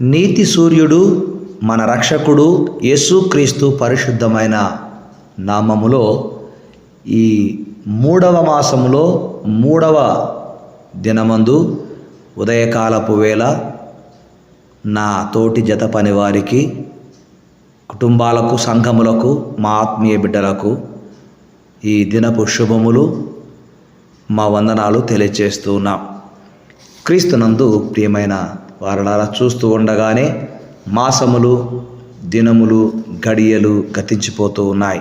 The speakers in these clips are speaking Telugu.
నీతి సూర్యుడు మన రక్షకుడు యేసుక్రీస్తు పరిశుద్ధమైన నామములో ఈ మూడవ మాసములో మూడవ దినమందు ఉదయకాలపు వేళ నా తోటి జత పని వారికి కుటుంబాలకు సంఘములకు మా ఆత్మీయ బిడ్డలకు ఈ దినపు శుభములు మా వందనాలు తెలియజేస్తున్నాం క్రీస్తునందు ప్రియమైన వారలారా చూస్తూ ఉండగానే మాసములు దినములు గడియలు గతించిపోతూ ఉన్నాయి.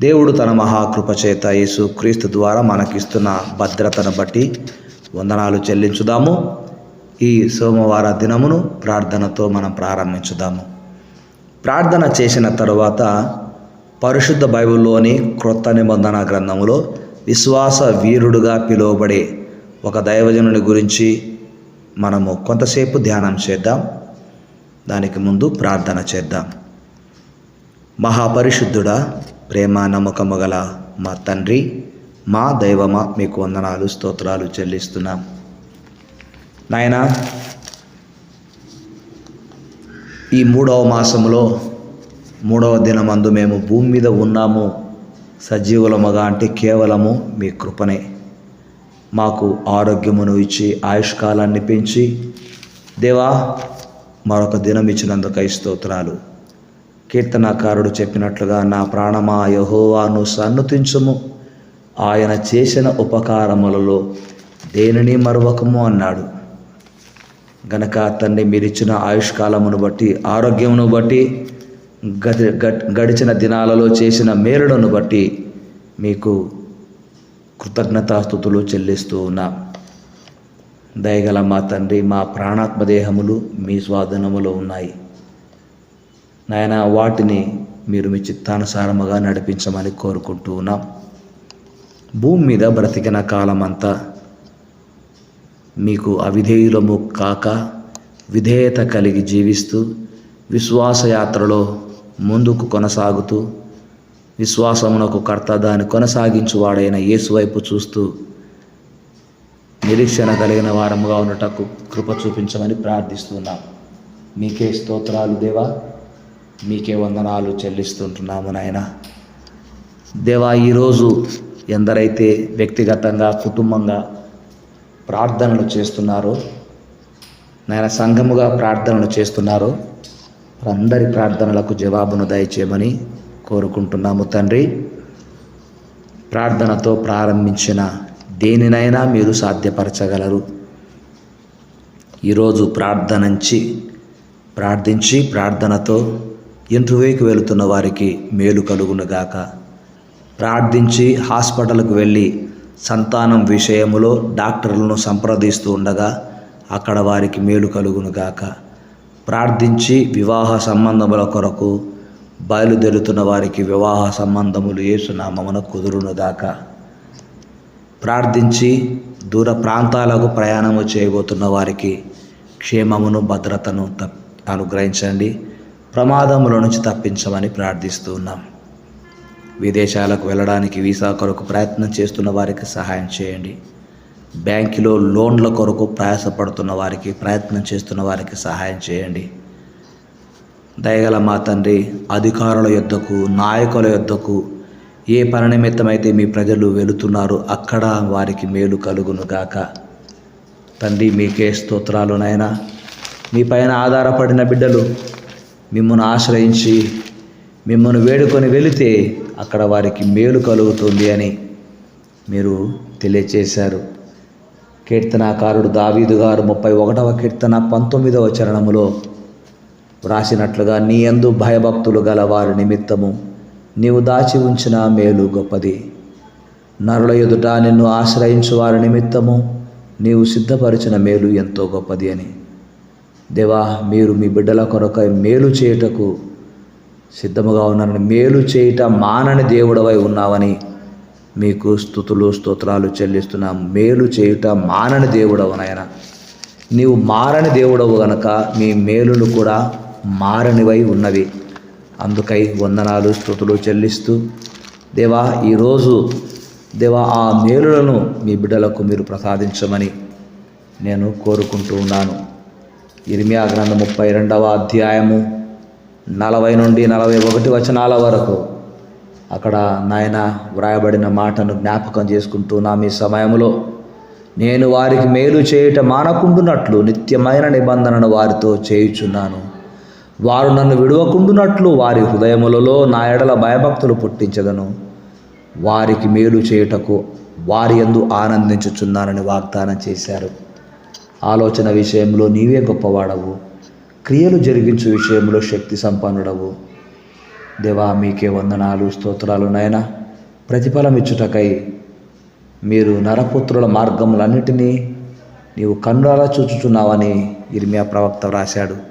దేవుడు తన మహాకృపచేత యేసు క్రీస్తు ద్వారా మనకిస్తున్న భద్రతను బట్టి వందనాలు చెల్లించుదాము. ఈ సోమవార దినమును ప్రార్థనతో మనం ప్రారంభించుదాము. ప్రార్థన చేసిన తరువాత పరిశుద్ధ బైబిల్లోని క్రొత్త నిబంధన గ్రంథములో విశ్వాస వీరుడుగా పిలువబడే ఒక దైవజనుని గురించి మనము కొంతసేపు ధ్యానం చేద్దాం. దానికి ముందు ప్రార్థన చేద్దాం. మహాపరిశుద్ధుడా ప్రేమ నమ్మకము గల మా తండ్రి మా దైవమా మీకు వందనాలు స్తోత్రాలు చెల్లిస్తున్నాం. నాయనా ఈ మూడవ మాసములో మూడవ దినమందు మేము భూమి మీద ఉన్నాము. సజీవులముగా అంటే కేవలము మీ కృపనే. మాకు ఆరోగ్యమును ఇచ్చి ఆయుష్కాలాన్ని పెంచి దేవా మరొక దినం ఇచ్చినందుకై స్తోత్రాలు. కీర్తనాకారుడు చెప్పినట్లుగా నా ప్రాణమా యహోవాను సన్నతించుము. ఆయన చేసిన ఉపకారములలో దేనిని మరొకము అన్నాడు. గనక తండ్రి మీరిచ్చిన ఆయుష్కాలమును బట్టి ఆరోగ్యమును బట్టి గది గడిచిన దినాలలో చేసిన మేలులను బట్టి మీకు కృతజ్ఞతాస్థుతులు చెల్లిస్తూ ఉన్నాం. దయగల మా తండ్రి మా ప్రాణాత్మదేహములు మీ స్వాధీనములో ఉన్నాయి. నాయన వాటిని మీరు మీ చిత్తానుసారముగా నడిపించమని కోరుకుంటూ ఉన్నాం. భూమి మీద బ్రతికిన కాలమంతా మీకు అవిధేయులము కాక విధేయత కలిగి జీవిస్తూ విశ్వాసయాత్రలో ముందుకు కొనసాగుతూ విశ్వాసమునకు కర్త దాన్ని కొనసాగించువాడైన యేసు వైపు చూస్తూ నిరీక్షణ కలిగిన వారముగా ఉన్నటకు కృప చూపించమని ప్రార్థిస్తున్నాం. మీకే స్తోత్రాలు దేవా. మీకే వందనాలు చెల్లిస్తుంటున్నాము నాయన. దేవా ఈరోజు ఎందరైతే వ్యక్తిగతంగా కుటుంబంగా ప్రార్థనలు చేస్తున్నారో నాయన సంఘముగా ప్రార్థనలు చేస్తున్నారో అందరి ప్రార్థనలకు జవాబును దయచేయమని కోరుకుంటున్నాము తండ్రి. ప్రార్థనతో ప్రారంభించిన దేనినైనా మీరు సాధ్యపరచగలరు. ఈరోజు ప్రార్థనంచి ప్రార్థించి ప్రార్థనతో ఇంటర్వ్యూకి వెళుతున్న వారికి మేలు కలుగునుగాక ప్రార్థించి హాస్పిటల్కు వెళ్ళి సంతానం విషయంలో డాక్టర్లను సంప్రదిస్తూ ఉండగా అక్కడ వారికి మేలు కలుగునుగాక ప్రార్థించి వివాహ సంబంధముల కొరకు బయలుదేరుతున్న వారికి వివాహ సంబంధములు ఏసునామమున కుదురునుగాక. ప్రార్థించి దూర ప్రాంతాలకు ప్రయాణము చేయబోతున్న వారికి క్షేమమును భద్రతను తప్ అనుగ్రహించండి. ప్రమాదముల నుంచి తప్పించమని ప్రార్థిస్తూ ఉన్నాం. విదేశాలకు వెళ్ళడానికి వీసా కొరకు ప్రయత్నం చేస్తున్న వారికి సహాయం చేయండి. బ్యాంకులో లోన్ల కొరకు ప్రయాసపడుతున్న వారికి ప్రయత్నం చేస్తున్న వారికి సహాయం చేయండి. దయగల మా తండ్రి అధికారుల యొద్దకు నాయకుల యొద్దకు ఏ పని నిమిత్తమైతే మీ ప్రజలు వెళుతున్నారో అక్కడ వారికి మేలు కలుగును గాక. తండ్రి మీకే స్తోత్రాలు నాయన. మీ పైన ఆధారపడిన బిడ్డలు మిమ్మల్ని ఆశ్రయించి మిమ్మల్ని వేడుకొని వెళితే అక్కడ వారికి మేలు కలుగుతుంది అని మీరు తెలియచేశారు. కీర్తనాకారుడు దావీదు గారు ముప్పై ఒకటవ కీర్తన పంతొమ్మిదవ చరణములో వ్రాసినట్లుగా నీ ఎందు భయభక్తులు గల వారి నిమిత్తము. నీవు దాచి ఉంచిన మేలు గొప్పది. నరుల ఎదుట నిన్ను ఆశ్రయించు వారి నిమిత్తము నీవు సిద్ధపరిచిన మేలు ఎంతో గొప్పది అని. దేవా మీరు మీ బిడ్డల కొరక మేలు చేయుటకు సిద్ధముగా ఉన్నారని మేలు చేయుట మానని దేవుడవై ఉన్నావని మీకు స్థుతులు స్తోత్రాలు చెల్లిస్తున్నాం. మేలు చేయుట మానని దేవుడవు నాయన. నీవు మారని దేవుడవు గనక మీ మేలును కూడా మారనివై ఉన్నవి. అందుకై వందనాలు స్థుతులు చెల్లిస్తూ దేవా ఈరోజు దేవా ఆ మేలులను మీ బిడ్డలకు మీరు ప్రసాదించమని నేను కోరుకుంటూ ఉన్నాను. ఇర్మియా గ్రంథం ముప్పై రెండవ అధ్యాయము నలభై నుండి నలభై ఒకటి వచనాల వరకు అక్కడ నాయన వ్రాయబడిన మాటను జ్ఞాపకం చేసుకుంటూ నా మీ సమయంలో నేను వారికి మేలు చేయుట మానకుండునట్లు నిత్యమైన నిబంధనను వారితో చేయుచున్నాను. వారు నన్ను విడవకుండునట్లు వారి హృదయములలో నా ఎడల భయభక్తులు పుట్టించదను. వారికి మేలు చేయుటకు వారి ఎందు ఆనందించుచున్నానని వాగ్దానం చేశారు. ఆలోచన విషయంలో నీవే గొప్పవాడవు. క్రియలు జరిగించు విషయంలో శక్తి సంపన్నుడవు. దేవా మీకే వందనాలు స్తోత్రాలు నాయన. ప్రతిఫలం ఇచ్చుటకై మీరు నరపుత్రుల మార్గములన్నిటినీ నీవు కన్నులా చూచుచున్నావని ఇర్మియా ప్రవక్త వ్రాశాడు.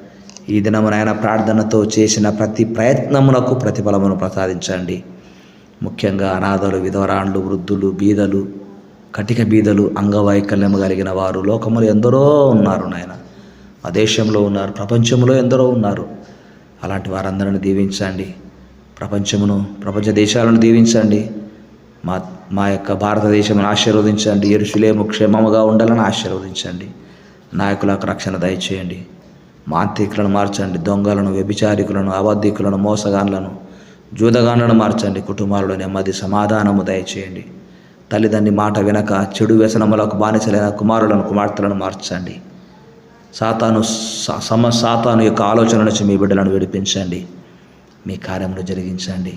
ఈ దినము నాయన ప్రార్థనతో చేసిన ప్రతి ప్రయత్నమునకు ప్రతిఫలమును ప్రసాదించండి. ముఖ్యంగా అనాథలు విధవరాండ్లు వృద్ధులు బీదలు కటిక బీదలు అంగవైకల్యము కలిగిన వారు లోకములు ఎందరో ఉన్నారు నాయన. మా దేశంలో ఉన్నారు ప్రపంచంలో ఎందరో ఉన్నారు. అలాంటి వారందరిని దీవించండి. ప్రపంచమును ప్రపంచ దేశాలను దీవించండి. మా మా యొక్క భారతదేశమును ఆశీర్వదించండి. ఎరుషులేము క్షేమముగా ఉండాలని ఆశీర్వదించండి. నాయకులకు రక్షణ దయచేయండి. మాంత్రికులను మార్చండి దొంగలను వ్యభిచారికులను అబద్ధికులను మోసగాన్లను జూదగాన్లను మార్చండి కుటుంబాలలో నెమ్మది సమాధానము దయచేయండి. తల్లిదండ్రి మాట వినక చెడు వ్యసనములకు బానిసలైన కుమారులను కుమార్తెలను మార్చండి. సాతాను సమ సాతాను యొక్క ఆలోచన నుంచి మీ బిడ్డలను విడిపించండి. మీ కార్యములు జరిగించండి.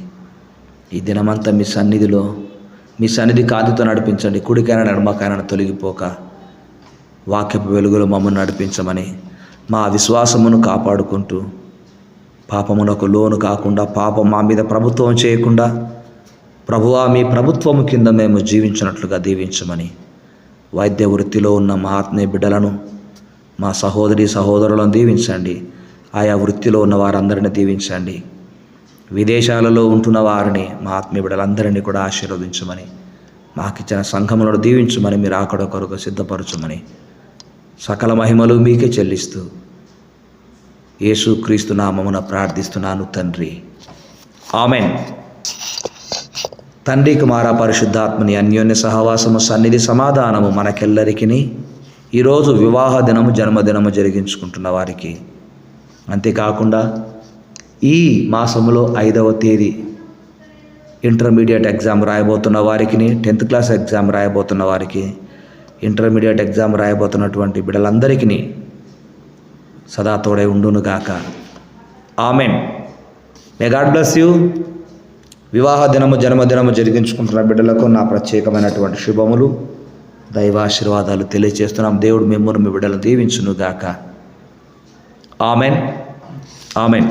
ఈ దినమంతా మీ సన్నిధిలో మీ సన్నిధి కాంతితో నడిపించండి. కుడికైనా నడమకైనా తొలగిపోక వాక్యపు వెలుగులో మమ్మల్ని నడిపించమని మా విశ్వాసమును కాపాడుకుంటూ పాపమునకు లోను కాకుండా పాపం మా మీద ప్రభుత్వం చేయకుండా ప్రభువా మీ ప్రభుత్వము కింద మేము జీవించినట్లుగా దీవించమని వైద్య వృత్తిలో ఉన్న మా ఆత్మీయ బిడ్డలను మా సహోదరి సహోదరులను దీవించండి. ఆయా వృత్తిలో ఉన్న వారందరిని దీవించండి. విదేశాలలో ఉంటున్న వారిని మా ఆత్మీయ బిడ్డలందరినీ కూడా ఆశీర్వదించమని మాకిచ్చిన సంఘములను దీవించమని మీరు ఆకడ కొరకు సిద్ధపరచమని సకల మహిమలు మీకే చెల్లిస్తూ యేసుక్రీస్తు నామమున ప్రార్థిస్తున్నాను తండ్రి. ఆమెన్. తండ్రి కుమార పరిశుద్ధాత్మని అన్యోన్య సహవాసము సన్నిధి సమాధానము మనకెల్లరికిని ఈరోజు వివాహ దినము జన్మదినము జరిగించుకుంటున్న వారికి. అంతేకాకుండా ఈ మాసంలో ఐదవ తేదీ ఇంటర్మీడియట్ ఎగ్జామ్ రాయబోతున్న వారికి టెన్త్ క్లాస్ ఎగ్జామ్ రాయబోతున్న వారికి ఇంటర్మీడియట్ ఎగ్జామ్ రాయబోతున్నటువంటి బిడ్డలందరికీ సదా తోడై ఉండునుగాక amen. May God bless you. వివాహ దినము జన్మదినము జరిగించుకుంటున్న బిడ్డలకు నా ప్రత్యేకమైనటువంటి శుభములు దైవాశీర్వాదాలు తెలియజేస్తున్నాం దేవుడు మిమ్మల్ని మీ బిడ్డలు దీవించునుగాక ఆమెన్. ఆమెన్.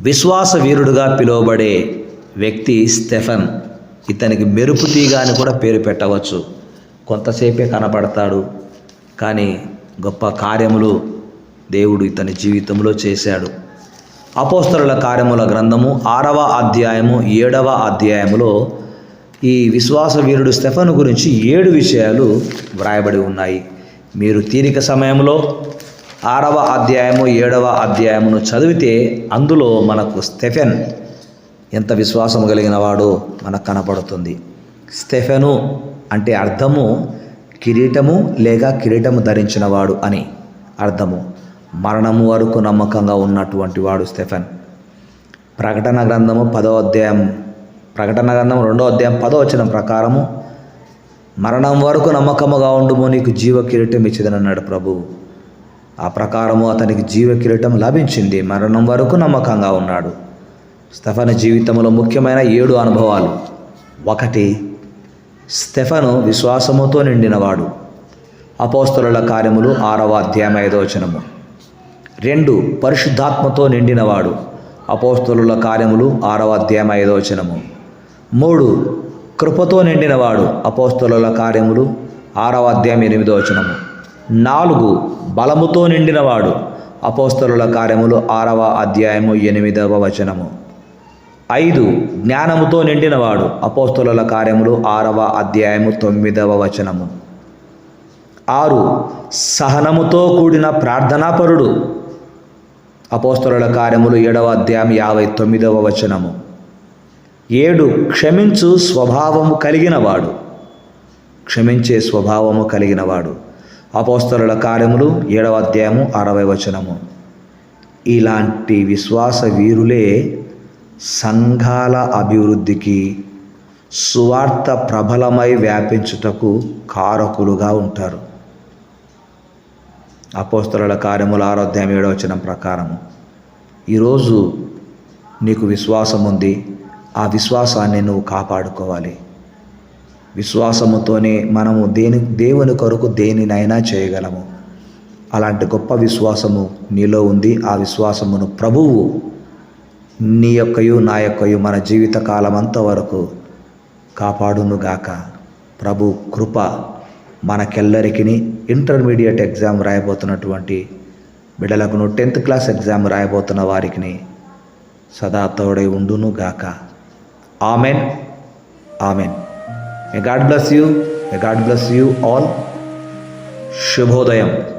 విశ్వాస వీరుడుగా పిలువబడే వ్యక్తి స్టెఫన్ ఇతనికి మెరుపు తీగ అని కూడా పేరు పెట్టవచ్చు. కొంతసేపే కనపడతాడు. కానీ గొప్ప కార్యములు దేవుడు ఇతని జీవితంలో చేశాడు. అపోస్తరుల కార్యముల గ్రంథము ఆరవ అధ్యాయము ఏడవ అధ్యాయములో ఈ విశ్వాస వీరుడు స్టెఫను గురించి ఏడు విషయాలు వ్రాయబడి ఉన్నాయి. మీరు తీరిక సమయంలో ఆరవ అధ్యాయము ఏడవ అధ్యాయమును చదివితే అందులో మనకు స్టెఫెన్ ఎంత విశ్వాసము కలిగిన వాడో మనకు కనపడుతుంది. స్టెఫెను అంటే అర్థము కిరీటము లేక కిరీటము ధరించినవాడు అని అర్థము. మరణము వరకు నమ్మకంగా ఉన్నటువంటి వాడు స్టెఫెన్. ప్రకటన గ్రంథము పదో అధ్యాయం ప్రకటన గ్రంథం రెండో అధ్యాయం పదో వచనం ప్రకారము మరణం వరకు నమ్మకముగా ఉండుము నీకు జీవ కిరీటం ఇచ్చేదనన్నాడు ప్రభువు ఆ ప్రకారము అతనికి జీవ కిరీటం లభించింది మరణం వరకు నమ్మకంగా ఉన్నాడు. స్టెఫన్ జీవితంలో ముఖ్యమైన ఏడు అనుభవాలు. ఒకటి స్టెఫను విశ్వాసముతో నిండినవాడు. అపోస్తలుల కార్యములు ఆరవ అధ్యాయం ఐదో వచనము. రెండు పరిశుద్ధాత్మతో నిండినవాడు. అపోస్తలుల కార్యములు ఆరవ అధ్యాయం ఐదో వచనము. మూడు కృపతో నిండినవాడు. అపోస్తలుల కార్యములు ఆరవ అధ్యాయం ఎనిమిదో వచనము. నాలుగు బలముతో నిండినవాడు. అపోస్తలుల కార్యములు ఆరవ అధ్యాయము ఎనిమిదవ వచనము. ఐదు జ్ఞానముతో నిండినవాడు. అపోస్తుల కార్యములు ఆరవ అధ్యాయము తొమ్మిదవ వచనము. ఆరు సహనముతో కూడిన ప్రార్థనాపరుడు. అపోస్తుల కార్యములు ఏడవ అధ్యాయం యాభై తొమ్మిదవ వచనము. ఏడు క్షమించు స్వభావము కలిగినవాడు. క్షమించే స్వభావము కలిగినవాడు. అపోస్తరుల కార్యములు ఏడవ అధ్యాయము అరవై వచనము. ఇలాంటి విశ్వాస వీరులే సంఘాల అభివృద్ధికి సువార్త ప్రబలమై వ్యాపించుటకు కారకులుగా ఉంటారు. అపోస్తల కార్యముల ఆరోధ్యం ఏడవచనం ప్రకారము. ఈరోజు నీకు విశ్వాసం ఉంది ఆ విశ్వాసాన్ని నువ్వు కాపాడుకోవాలి. విశ్వాసముతోనే మనము దేని దేవుని కొరకు దేనినైనా చేయగలము. అలాంటి గొప్ప విశ్వాసము నీలో ఉంది ఆ విశ్వాసమును ప్రభువు నీ యొక్కయు నా యొక్కయు మన జీవిత కాలం వరకు కాపాడునుగాక. ప్రభు కృప మనకెల్లరికి ఇంటర్మీడియట్ ఎగ్జామ్ రాయబోతున్నటువంటి బిడలకును టెన్త్ క్లాస్ ఎగ్జామ్ రాయబోతున్న వారికి సదా తోడై ఉండును గాక amen. Amen. A God bless you. A God bless you all. శుభోదయం.